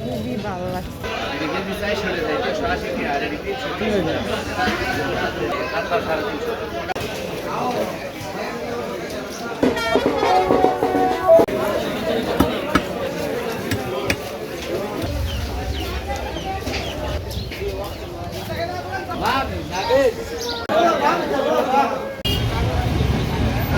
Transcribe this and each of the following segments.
খুবই ভালো লাগছে।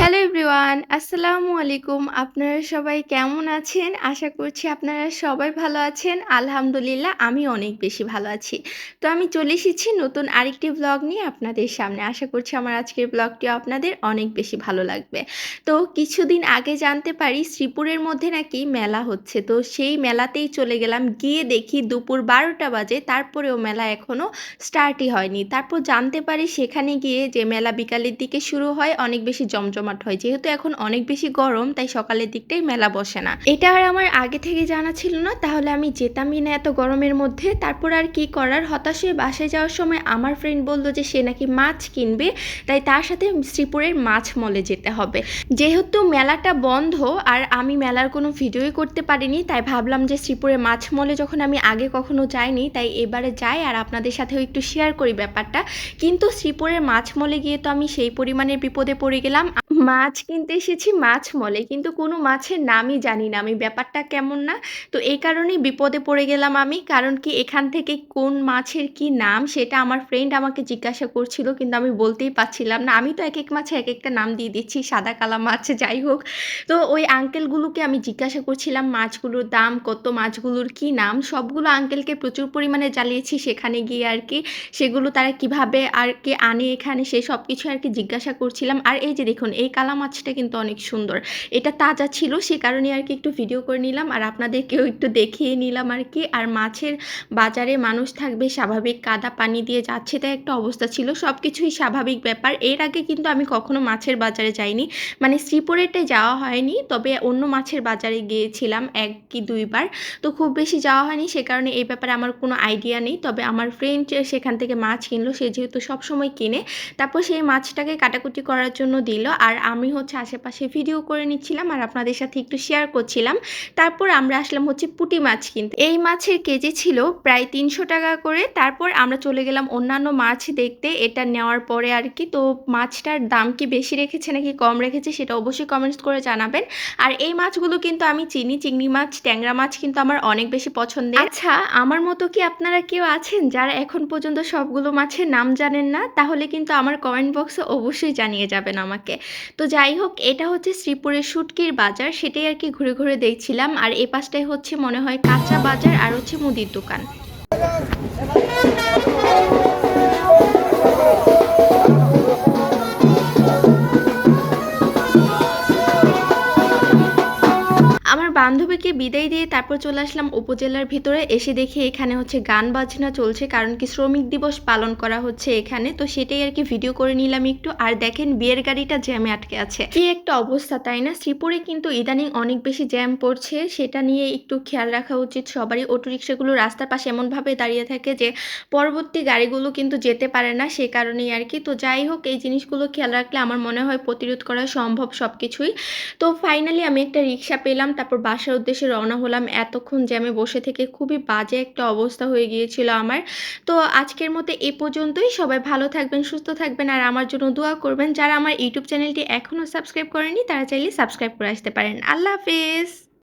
হ্যালো এভরিওয়ান, আসসালামু আলাইকুম। আপনারা সবাই কেমন আছেন? আশা করছি আপনারা সবাই ভালো আছেন। আলহামদুলিল্লাহ, আমি অনেক বেশি ভালো আছি। তো আমি চলে এসেছি নতুন আরেকটি ব্লগ নিয়ে আপনাদের সামনে। আশা করছি আমার আজকের ব্লগটিও আপনাদের অনেক বেশি ভালো লাগবে। তো কিছুদিন আগে জানতে পারি শ্রীপুরের মধ্যে নাকি মেলা হচ্ছে। তো সেই মেলাতেই চলে গেলাম। গিয়ে দেখি দুপুর বারোটা বাজে, তারপরেও মেলা এখনও স্টার্টই হয়নি। তারপর জানতে পারি সেখানে গিয়ে যে মেলা বিকালের দিকে শুরু হয়, অনেক বেশি জমজমাট হয়। যেহেতু এখন অনেক বেশি গরম, তাই সকালের দিকটাই মেলা বসে না। এটা আর আমার আগে থেকে জানা ছিল না, তাহলে আমি যেতামই না এত গরমের মধ্যে। তারপর আর কি করার? হতাশ হয়ে বাসায় যাওয়ার সময় আমার ফ্রেন্ড বলল যে, সে নাকি মাছ কিনবে, তাই তার সাথে শ্রীপুরের মাছ মলে যেতে হবে। যেহেতু মেলাটা বন্ধ, আর আমি মেলার কোনো ভিডিওই করতে পারিনি, তাই ভাবলাম যে, শ্রীপুরের মাছ মলে যখন আমি আগে কখনো যাইনি, তাই এবারে যাই, আর আপনাদের সাথেও একটু শেয়ার করি ব্যাপারটা। কিন্তু শ্রীপুরের মাছ মলে গিয়ে তো আমি সেই পরিমাণের বিপদে পড়ে গেলাম। মাছ কিনতে এসেছি, মাছ মলে। কিন্তু কোনো মাছের নামই জানি না আমি, ব্যাপারটা কেমন না? তো এই কারণেই বিপদে পড়ে গেলাম আমি, কারণ কি এখান থেকে কোন মাছের কি নাম সেটা আমার ফ্রেন্ড আমাকে জিজ্ঞাসা করছিল, কিন্তু আমি বলতেই পারছিলাম না। আমি তো এক এক মাছে এক একটা নাম দিয়ে দিচ্ছি, সাদা কালা মাছ যাই হোক। তো ওই আঙ্কেলগুলোকে আমি জিজ্ঞাসা করছিলাম, মাছগুলোর দাম, কত মাছগুলোর কি নাম? সবগুলো আঙ্কেলকে প্রচুর পরিমাণে জ্বালিয়েছি সেখানে গিয়ে আর কি। সেগুলো তারা কীভাবে আর কি আনে এখানে সেই সব কিছু আর কি জিজ্ঞাসা করছিলাম। আর এই যে দেখুন, এই কালা মাছটা কিন্তু অনেক সুন্দর। এটা তাজা ছিল, সে কারণে আর কি একটু ভিডিও করে নিলাম। আর আপনাদেরকেও একটু দেখিয়ে নিলাম আর কি। আর মাছের বাজারে মানুষ থাকবে, স্বাভাবিক কাদা পানি দিয়ে যাচ্ছে, তাই একটা অবস্থা ছিল। সব কিছুই স্বাভাবিক ব্যাপার। এর আগে কিন্তু আমি কখনো মাছের বাজারে যাইনি। মানে শ্রীপুরেরটায় যাওয়া হয়নি, তবে অন্য মাছের বাজারে গিয়েছিলাম এক কি দুইবার। তো খুব বেশি যাওয়া হয়নি, সে কারণে এই ব্যাপারে আমার কোনো আইডিয়া নেই। তবে আমার ফ্রেন্ড সেখান থেকে মাছ কিনলো, সে যেহেতু সব সময় কিনে, তারপর সেই মাছটাকে কাটাকুটি করার জন্য দিল। আর আমি হচ্ছে আশেপাশে ভিডিও করে নিচ্ছিলাম আর আপনাদের সাথে একটু শেয়ার করছিলাম। তারপর আমরা আসলাম হচ্ছে পুঁটি মাছ কিনতে। এই মাছের কেজি ছিল প্রায় তিনশো টাকা করে। তারপর আমরা চলে গেলাম অন্যান্য মাছ দেখতে। এটা নেওয়ার পরে আর কি, তো মাছটার দাম কি বেশি রেখেছে নাকি কম রেখেছে সেটা অবশ্যই কমেন্টস করে জানাবেন। আর এই মাছগুলো কিন্তু আমি চিনি। চিংড়ি মাছ, ট্যাংরা মাছ কিন্তু আমার অনেক বেশি পছন্দের। আচ্ছা আমার মতো কি আপনারা কেউ আছেন যারা এখন পর্যন্ত সবগুলো মাছের নাম জানেন না? তাহলে কিন্তু আমার কমেন্ট বক্সে অবশ্যই জানিয়ে যাবেন আমাকে। তো যাই হোক, এটা হচ্ছে শ্রীপুরের শুটকির বাজার, সেটাই আর কি ঘুরে ঘুরে দেখছিলাম। আর এ পাশটাই হচ্ছে মনে হয় কাঁচা বাজার আর হচ্ছে মুদির দোকান। বান্ধবীকে বিদায় দিয়ে তারপর চলে আসলাম উপজেলার ভিতরে। এসে দেখি এখানে হচ্ছে গান বাজনা চলছে, কারণ কি শ্রমিক দিবস পালন করা হচ্ছে এখানে। তো সেটাই আর কি ভিডিও করে নিলাম একটু। আর দেখেন বিয়ের গাড়িটা জ্যামে আটকে আছে। কি একটা অবস্থা, তাই না? শ্রীপুরে কিন্তু ইদানিং অনেক বেশি জ্যাম পড়ছে। সেটা নিয়ে একটু খেয়াল রাখা উচিত সবারই। অটো রিক্সাগুলো রাস্তার পাশে এমনভাবে দাঁড়িয়ে থাকে যে পরবর্তী গাড়িগুলো কিন্তু যেতে পারে না সে কারণেই আর কি। তো যাই হোক, এই জিনিসগুলো খেয়াল রাখলে আমার মনে হয় প্রতিরোধ করা সম্ভব সব কিছুই তো ফাইনালি আমি একটা রিক্সা পেলাম, তারপর বাসার উদ্দেশ্যে রওনা হলাম এতক্ষণ জ্যামে বসে থেকে খুবই বাজে একটা অবস্থা হয়ে গিয়েছিল আমার। তো আজকের মতো এ পর্যন্তই। সবাই ভালো থাকবেন, সুস্থ থাকবেন আর আমার জন্য দোয়া করবেন। যারা আমার ইউটিউব চ্যানেলটি এখনও সাবস্ক্রাইব করেনি তারা চাইলে সাবস্ক্রাইব করে আসতে পারেন। আল্লাহ হাফেজ।